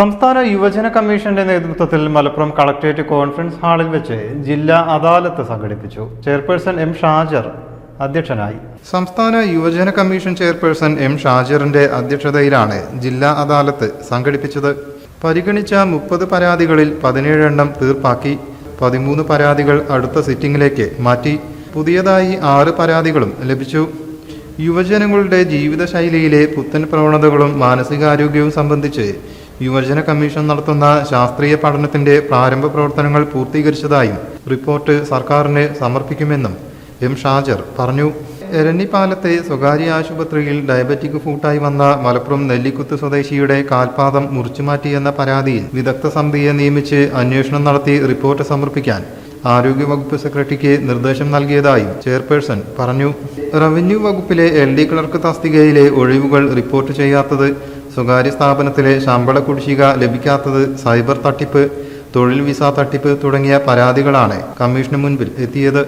സംസ്ഥാന യുവജന കമ്മീഷന്റെ നേതൃത്വത്തിൽ മലപ്പുറം കളക്ടറേറ്റ് കോൺഫറൻസ് ഹാളിൽ വെച്ച് ജില്ലാ അദാലത്ത് സംഘടിപ്പിച്ചു. ചെയർപേഴ്സൺ എം ഷാജർ അധ്യക്ഷനായി. സംസ്ഥാന യുവജന കമ്മീഷൻ ചെയർപേഴ്സൺ എം ഷാജറിന്റെ അധ്യക്ഷതയിലാണ് ജില്ലാ അദാലത്ത് സംഘടിപ്പിച്ചത്. പരിഗണിച്ച മുപ്പത് പരാതികളിൽ പതിനേഴെണ്ണം തീർപ്പാക്കി പതിമൂന്ന് പരാതികൾ അടുത്ത സിറ്റിംഗിലേക്ക് മാറ്റി പുതിയതായി ആറ് പരാതികളും ലഭിച്ചു. യുവജനങ്ങളുടെ ജീവിതശൈലിയിലെ പുത്തൻ പ്രവണതകളും മാനസികാരോഗ്യവും സംബന്ധിച്ച് യുവജന കമ്മീഷൻ നടത്തുന്ന ശാസ്ത്രീയ പഠനത്തിന്റെ പ്രാരംഭ പ്രവർത്തനങ്ങൾ പൂർത്തീകരിച്ചതായും റിപ്പോർട്ട് സർക്കാരിന് സമർപ്പിക്കുമെന്നും എം ഷാജർ പറഞ്ഞു. എരഞ്ഞിപ്പാലത്തെ സ്വകാര്യ ആശുപത്രിയിൽ ഡയബറ്റിക് ഫൂട്ടായി വന്ന മലപ്പുറം നെല്ലിക്കുത്ത് സ്വദേശിയുടെ കാൽപാദം മുറിച്ചുമാറ്റിയെന്ന പരാതിയിൽ വിദഗ്ധ സമിതിയെ നിയമിച്ച് അന്വേഷണം നടത്തി റിപ്പോർട്ട് സമർപ്പിക്കാൻ ആരോഗ്യവകുപ്പ് സെക്രട്ടറിക്ക് നിർദ്ദേശം നൽകിയതായും ചെയർപേഴ്സൺ പറഞ്ഞു. റവന്യൂ വകുപ്പിലെ എൽ ഡി ക്ലർക്ക് തസ്തികയിലെ ഒഴിവുകൾ റിപ്പോർട്ട് ചെയ്യാത്തത് സ്വകാര്യ സ്ഥാപനത്തിലെ ശമ്പള കുടിശ്ശിക ലഭിക്കാത്തത് സൈബർ തട്ടിപ്പ് തൊഴിൽ വിസ തട്ടിപ്പ് തുടങ്ങിയ പരാതികളാണ് കമ്മീഷന് മുൻപിൽ എത്തിയത്.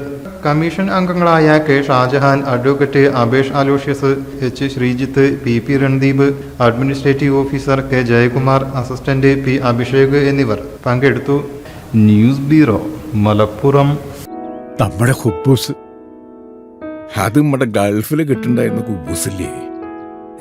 കമ്മീഷൻ അംഗങ്ങളായ K Shajahan advocate Abesh Aloysius H Sreejith P P Randeep administrative officer K Jayakumar assistant P Abhishek എന്നിവർ പങ്കെടുത്തു. News bureau Malappuram. നമ്മുടെ ഹുബൂസ് അത് നമ്മുടെ ഗൾഫിൽ കിട്ടുണ്ടായിരുന്ന കുബൂസില്ലേ?